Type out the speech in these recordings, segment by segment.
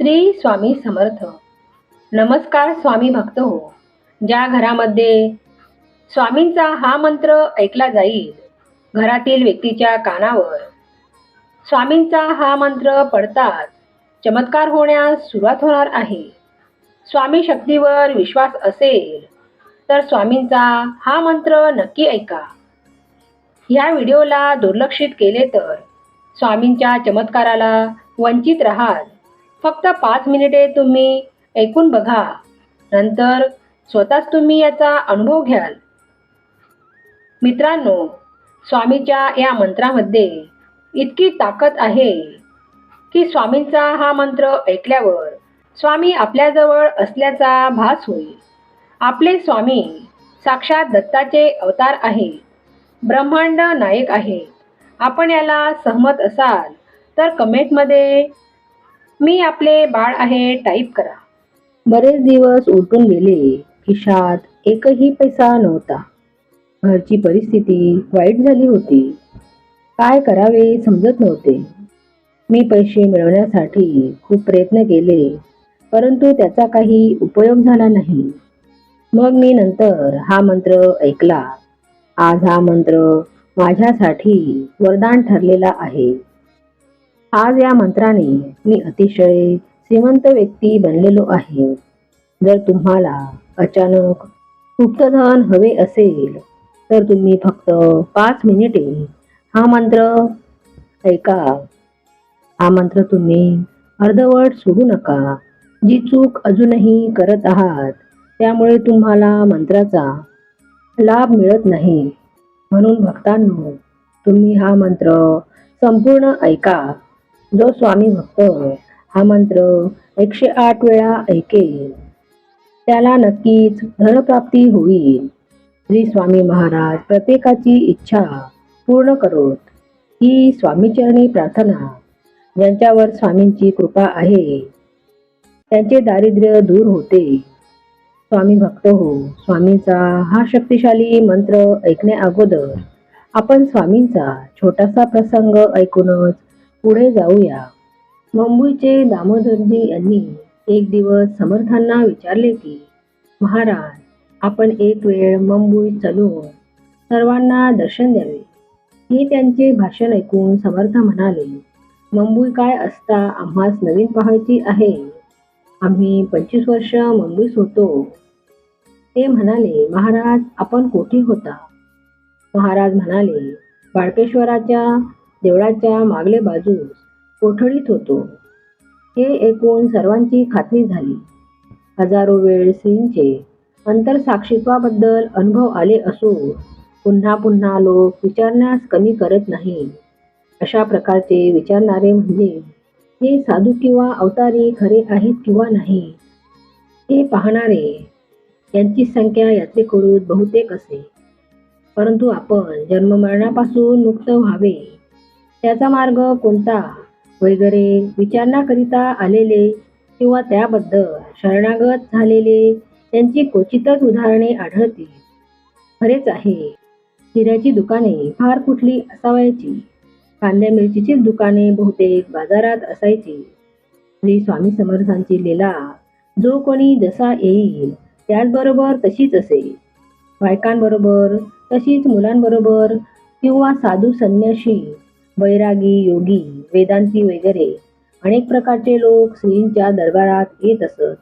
श्री स्वामी समर्थ. नमस्कार स्वामी भक्त हो ज्या घरामध्ये स्वामींचा हा मंत्र ऐकला जाईल घरातील व्यक्तीच्या कानावर. स्वामींचा हा मंत्र पडताच चमत्कार होण्यास सुरुवात होणार आहे. स्वामी शक्तीवर विश्वास असेल तर स्वामींचा हा मंत्र नक्की ऐका. ह्या व्हिडिओला दुर्लक्षित केले तर स्वामींच्या चमत्काराला वंचित राहाल. फक्त पाच मिनिटे तुम्ही ऐकून बघा. नंतर स्वतःच तुम्ही याचा अनुभव घ्याल. मित्रांनो स्वामीच्या या मंत्रामध्ये इतकी ताकद आहे की स्वामींचा हा मंत्र ऐकल्यावर स्वामी आपल्याजवळ असल्याचा भास होईल. आपले स्वामी साक्षात दत्ताचे अवतार आहे ब्रह्मांड नायक आहे आपण याला सहमत असाल तर कमेंटमध्ये मी आपले बाळ आहे टाईप करा. बरेच दिवस उलटून गेले खिशात एकही पैसा नव्हता. घरची परिस्थिती वाईट झाली होती. काय करावे समजत नव्हते. मी पैसे मिळवण्यासाठी खूप प्रयत्न केले परंतु त्याचा काही उपयोग झाला नाही. मग मी नंतर हा मंत्र ऐकला. आज हा मंत्र माझ्यासाठी वरदान ठरलेला आहे. आज या मंत्राने मी अतिशय श्रीमंत व्यक्ती बनलेलो आहे. जर तुम्हाला अचानक गुप्तधन हवे असेल तर तुम्ही फक्त पाच मिनिटे हा मंत्र ऐका. हा मंत्र तुम्ही अर्धवट सोडू नका. जी चूक अजूनही करत आहात त्यामुळे तुम्हाला मंत्राचा लाभ मिळत नाही. म्हणून भक्तांनो तुम्ही हा मंत्र संपूर्ण ऐका. जो स्वामी भक्त हा मंत्र एकशे आठ वेळा ऐकेल. त्याला नक्कीच धनप्राप्ती होईल. श्री स्वामी महाराज प्रत्येकाची इच्छा पूर्ण करोत. ही स्वामीचरणी प्रार्थना ज्यांच्यावर स्वामींची कृपा आहे त्यांचे दारिद्र्य दूर होते. स्वामी भक्त हो स्वामींचा हा शक्तिशाली मंत्र ऐकण्या अगोदर आपण स्वामींचा छोटासा प्रसंग ऐकूनच पुढे जाऊया. मुंबईचे दामोदरजी यांनी एक दिवस समर्थांना विचारले की महाराज आपण एक वेळ मुंबई चलून सर्वांना दर्शन द्यावे. हे त्यांचे भाषण ऐकून समर्थ म्हणाले मुंबई काय असता आम्हास नवीन पाहायची आहे. आम्ही पंचवीस वर्ष मुंबईस होतो ते म्हणाले महाराज आपण कोठे होता. महाराज म्हणाले बाळकेश्वराच्या देवळाच्या मागले बाजूस कोठडीत होतो. हे ऐकून सर्वांची खात्री झाली. हजारो वेळ श्रींचे अंतरसाक्षित्वाबद्दल अनुभव आले असून पुन्हा पुन्हा लोक विचारण्यास कमी करत नाही. अशा प्रकारचे विचारणारे म्हणजे हे साधू किंवा अवतारी खरे आहेत किंवा नाही? हे पाहणारे यांची संख्या यात्रेकरू बहुतेक असे. परंतु आपण जन्ममरणापासून मुक्त व्हावे त्याचा मार्ग कोणता? वगैरे विचारण्याकरिता आलेले किंवा त्याबद्दल शरणागत झालेले त्यांची क्वचितच उदाहरणे आढळतील. खरेच आहे. हिऱ्याची दुकाने फार कुठली असावायची? कांद्या मिरचीचीच दुकाने बहुतेक बाजारात असायची. श्री स्वामी समर्थांची लीला जो कोणी जसा येईल त्याचबरोबर तशीच असे. बायकांबरोबर तशीच मुलांबरोबर किंवा साधू संन्याशी बैरागी योगी वेदांती वगैरे अनेक प्रकारचे लोक श्रींच्या दरबारात येत असत.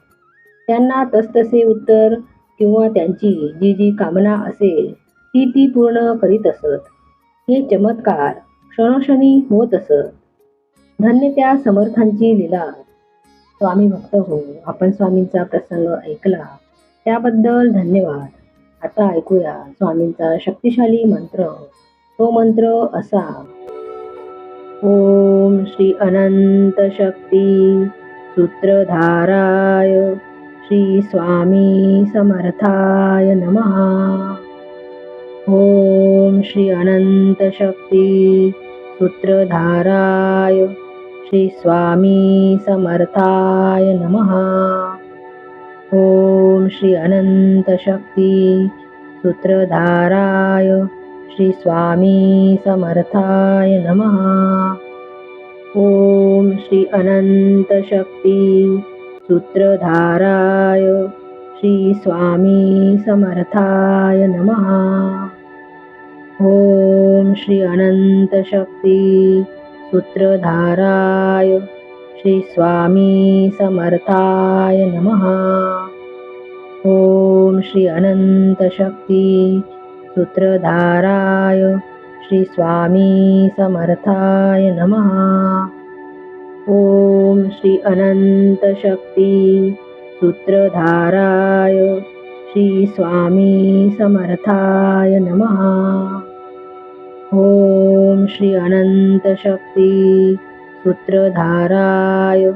त्यांना तसतसे उत्तर किंवा त्यांची जी जी कामना असेल ती ती पूर्ण करीत असत. हे चमत्कार क्षणोक्षणी होत असत. धन्य त्या समर्थांची लीला. स्वामी भक्त हो आपण स्वामींचा प्रसंग ऐकला. त्याबद्दल धन्यवाद. आता ऐकूया स्वामींचा शक्तिशाली मंत्र. तो मंत्र असा. ॐ श्री अनन्तशक्ति सूत्रधाराय श्रीस्वामी समर्थाय नमः। ॐ श्री अनन्तशक्ति सूत्रधाराय श्रीस्वामी समर्थाय नमः। ॐ श्री अनन्तशक्ति सूत्रधाराय श्री स्वामी समर्थाय नमः। ॐ श्री अनन्तशक्ती सूत्रधाराय श्री स्वामी समर्थाय नमः। ॐ श्री अनन्तशक्ती सूत्रधाराय श्री स्वामी समर्थाय नमः। ॐ श्री अनन्तशक्ती सूत्रधाराय श्री स्वामी समर्थाय नमः। ॐ श्री अनन्तशक्ति सूत्रधाराय श्री स्वामी समर्थाय नमः। ॐ श्री अनन्तशक्ति सूत्रधाराय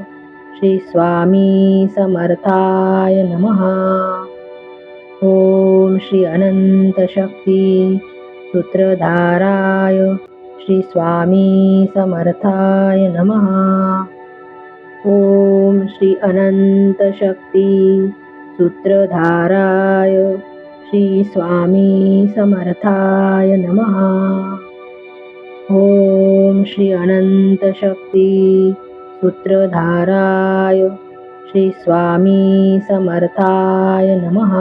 श्री स्वामी समर्थाय नमः। ॐ श्री अनन्तशक्ती सूत्रधाराय श्री स्वामी समर्थाय नमः। ॐ श्री अनन्तशक्ती सूत्रधाराय श्री स्वामी समर्थाय नमः। ॐ श्री अनन्तशक्ती सूत्रधाराय श्री स्वामी समर्थाय नमः.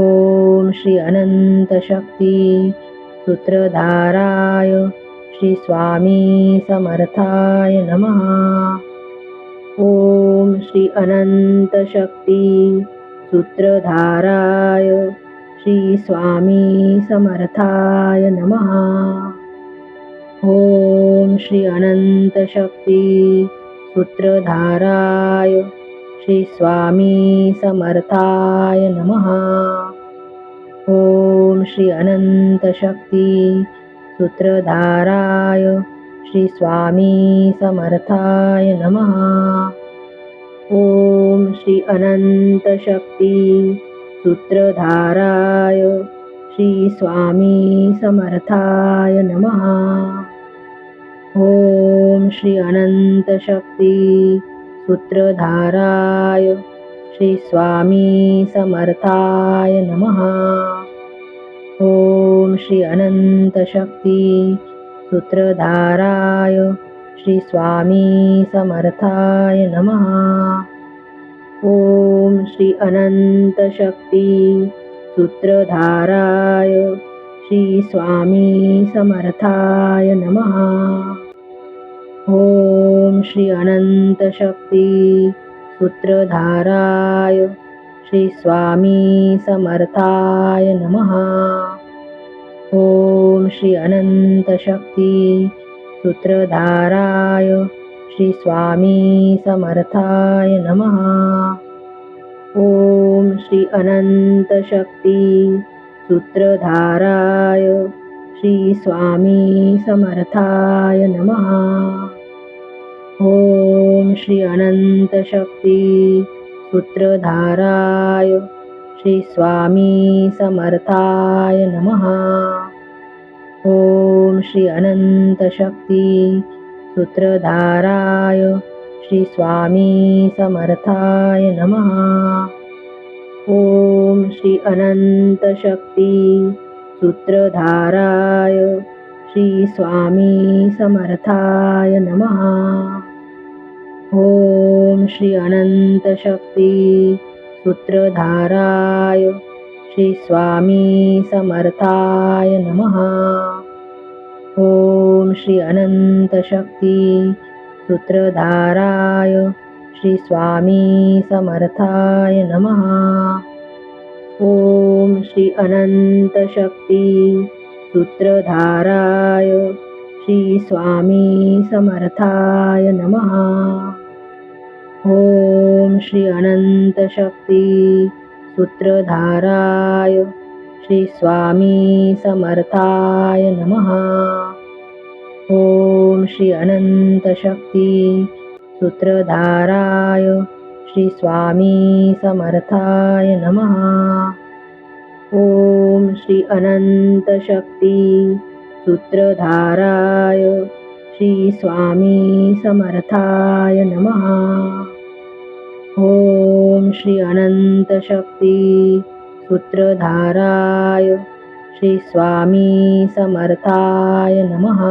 ॐ श्री अनन्तशक्ती सूत्रधाराय श्री स्वामी समर्थाय नमः. ॐ श्री अनन्तशक्ती सूत्रधाराय श्री स्वामी समर्थाय नमः. ॐ श्री अनन्तशक्ती सूत्रधाराय श्री स्वामी समर्थाय नमः। ॐ श्री अनन्तशक्ती सूत्रधाराय श्री स्वामी समर्थाय नमः। ॐ श्री अनन्तशक्ती सूत्रधाराय श्री स्वामी समर्थाय नमः। ॐ श्री अनन्तशक्ती सूत्रधाराय श्री स्वामी समर्थाय नमः। ॐ श्री अनन्तशक्ती सूत्रधाराय श्री स्वामी समर्थाय नमः। ॐ श्री अनन्तशक्ती सूत्रधाराय श्री स्वामी समर्थाय नमः। ॐ श्री अनन्तशक्ती सूत्रधाराय श्री स्वामी समर्थाय नमः। ॐ श्री अनन्तशक्ती सूत्रधाराय श्री स्वामी समर्थाय नमः। ॐ श्री अनन्तशक्ती सूत्रधाराय श्री स्वामी समर्थाय नमः। ॐ श्री अनन्तशक्ति सूत्रधाराय श्री स्वामी समर्थाय नमः। ॐ श्री अनन्तशक्ति सूत्रधाराय श्री स्वामी समर्थाय नमः। ॐ श्री अनन्तशक्ति सूत्रधाराय श्री स्वामी समर्थाय नमः। ॐ श्री अनन्तशक्ती सूत्रधाराय श्री स्वामी समर्थाय नमः। ॐ श्री अनन्तशक्ती सूत्रधाराय श्री स्वामी समर्थाय नमः। ॐ श्री अनन्तशक्ती सूत्रधाराय श्री स्वामी समर्थाय नमः। ॐ श्री अनन्तशक्ति सूत्रधाराय श्री स्वामी समर्थाय नमः। ॐ श्री अनन्तशक्ति सूत्रधाराय श्री स्वामी समर्थाय नमः। ॐ श्री अनन्तशक्ति सूत्रधाराय श्रीस्वामी समर्थाय नमः। ॐ श्री अनन्तशक्ति सूत्रधाराय श्रीस्वामी समर्थाय नमः।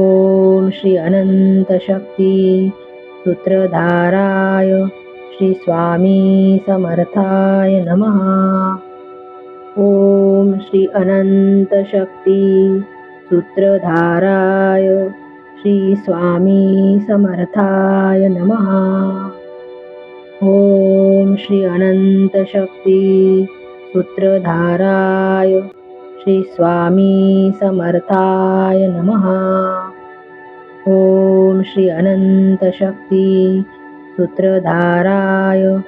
ॐ श्री अनन्तशक्ति सूत्रधाराय श्रीस्वामी समर्थाय नमः। ॐ श्री अनन्तशक्ती सूत्रधाराय श्री स्वामी समर्थाय नमः। ॐ श्री अनन्तशक्ती सूत्रधाराय श्री स्वामी समर्थाय नमः। ॐ श्री अनन्तशक्ती सूत्रधाराय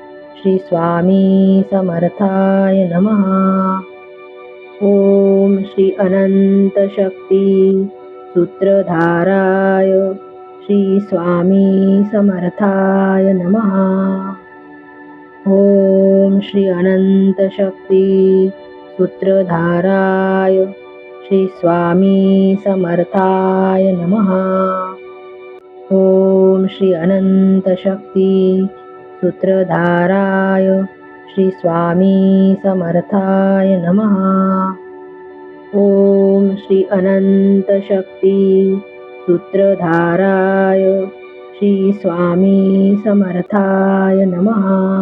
श्री स्वामी समर्थाय नमः। श्री अनंत शक्ती सूत्रधाराय श्री स्वामी समर्थाय नमः। ओम श्री अनंत शक्ती सूत्रधाराय श्री स्वामी समर्थाय नमः। ओम श्री अनंत शक्ती सूत्रधाराय श्री स्वामी समर्थाय नमः। ओम श्री अनंत शक्ती सूत्रधाराय श्री स्वामी समर्थाय नमः।